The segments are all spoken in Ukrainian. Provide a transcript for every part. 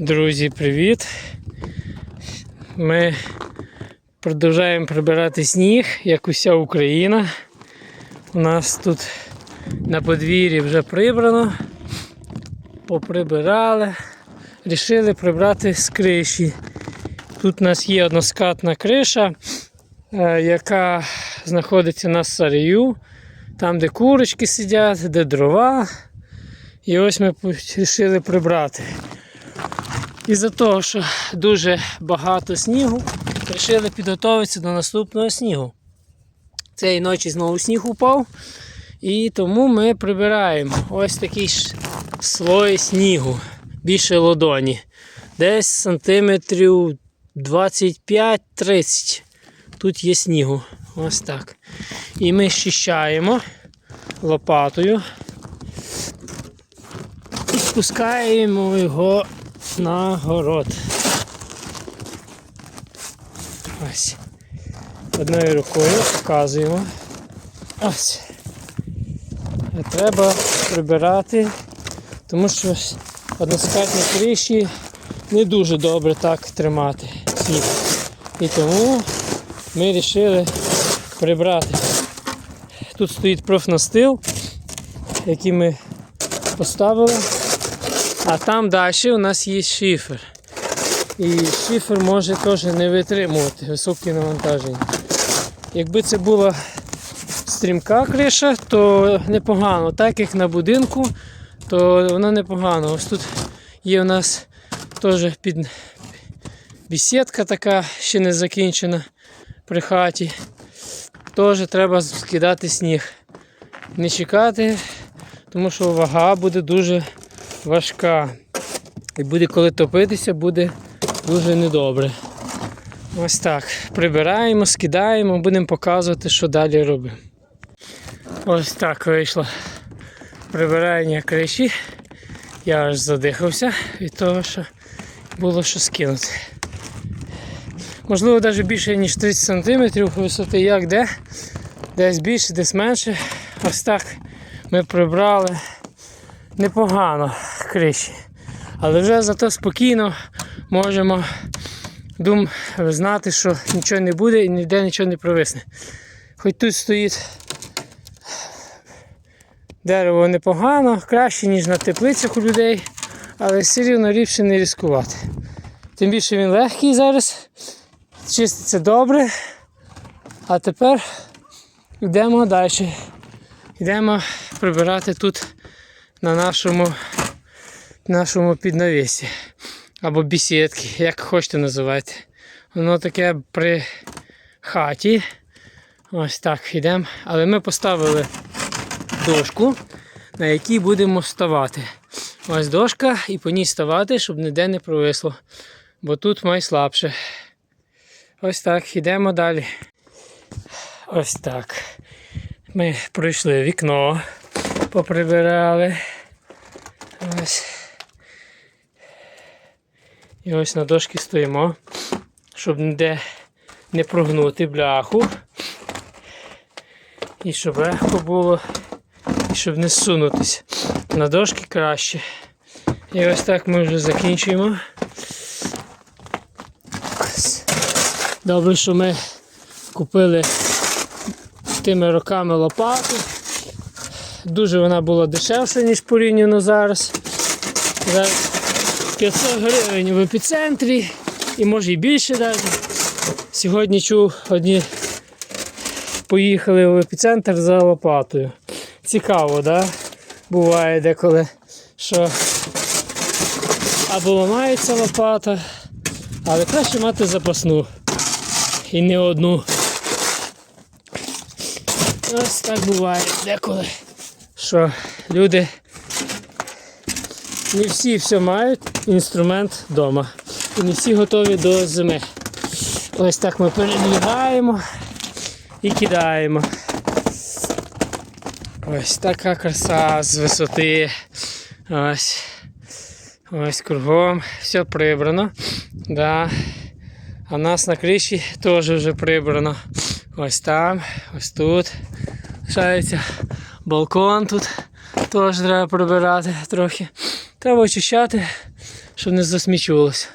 Друзі, привіт! Ми продовжуємо прибирати сніг, як уся Україна. У нас тут на подвір'ї вже прибрано, поприбирали, рішили прибрати з криші. Тут у нас є односкатна криша, е, яка знаходиться на сарію, там, де курочки сидять, де дрова. І ось ми вирішили прибрати. Із-за того, що дуже багато снігу, вирішили підготуватися до наступного снігу. Цієї ночі знову сніг упав, і тому ми прибираємо ось такий ж слой снігу, більше ладоні. Десь сантиметрів 25-30. Тут є снігу. Ось так. І ми щищаємо лопатою і спускаємо його на город. Ось. Одною рукою показуємо. Ось. Треба прибирати, тому що односкатні криші не дуже добре так тримати сніг. І тому ми вирішили прибрати. Тут стоїть профнастил, який ми поставили. А там далі у нас є шифер. І шифер може теж не витримувати високі навантаження. Якби це була стрімка криша, то непогано. Так як на будинку, то вона непогано. Ось тут є у нас теж під бесідка така, ще не закінчена при хаті. Теж треба скидати сніг. Не чекати, тому що вага буде дуже важка. І буде коли топитися, буде дуже недобре. Ось так. Прибираємо, скидаємо, будемо показувати, що далі робимо. Ось так вийшло прибирання криші. Я аж задихався від того, що було що скинути. Можливо, навіть більше, ніж 30 см висоти, як де. Десь більше, десь менше. Ось так ми прибрали непогано криші. Але вже зато спокійно можемо дум знати, що нічого не буде і ніде нічого не провисне. Хоч тут стоїть дерево непогано, краще, ніж на теплицях у людей, але все рівно ліпше не ризикувати. Тим більше він легкий зараз, чиститься добре. А тепер йдемо далі. Йдемо прибирати тут на нашому, нашому піднавісі. Або бесідки, як хочете називати. Воно таке при хаті. Ось так йдемо. Але ми поставили дошку, на якій будемо вставати. Ось дошка і по ній ставати, щоб ніде не провисло. Бо тут май слабше. Ось так, йдемо далі. Ось так. Ми пройшли вікно, поприбирали. Ось. І ось на дошці стоїмо, щоб ніде не прогнути бляху. І щоб легко було, і щоб не сунутися. На дошки краще. І ось так ми вже закінчуємо. Добре, що ми купили тими роками лопату. Дуже вона була дешевша, ніж порівняно зараз. Зараз 500 гривень в епіцентрі і може і більше навіть. Сьогодні чув, одні поїхали в епіцентр за лопатою. Цікаво, да? Буває деколи, що або ламається лопата, але краще мати запасну і не одну. Ось так буває деколи, що люди не всі все мають інструмент вдома. І не всі готові до зими. Ось так ми передвігаємо і кидаємо. Ось така краса з висоти. Ось. Ось кругом. Все прибрано. Да. А в нас на криші теж вже прибрано. Ось там, ось тут. Лишається балкон тут. Теж треба прибирати трохи. Треба очищати, щоб не засмічувалося.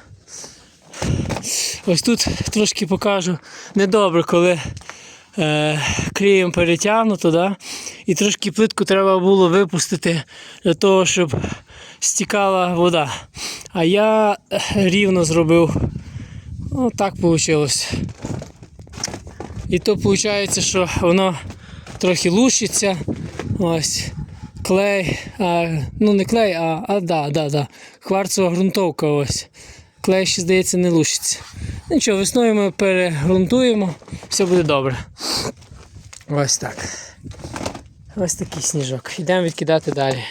Ось тут трошки покажу недобре, коли е, клеєм перетягнуто, да? і трошки плитку треба було випустити для того, щоб стікала вода. А я е, рівно зробив. Ну, так вийшло. І то виходить, що воно трохи лущиться. Ось. Клей, а, ну не клей, а, а да, да, да. Кварцева ґрунтовка ось. Клей ще, здається, не лущиться. Нічого, весною ми перегрунтуємо, все буде добре. Ось так. Ось такий сніжок. Йдемо відкидати далі.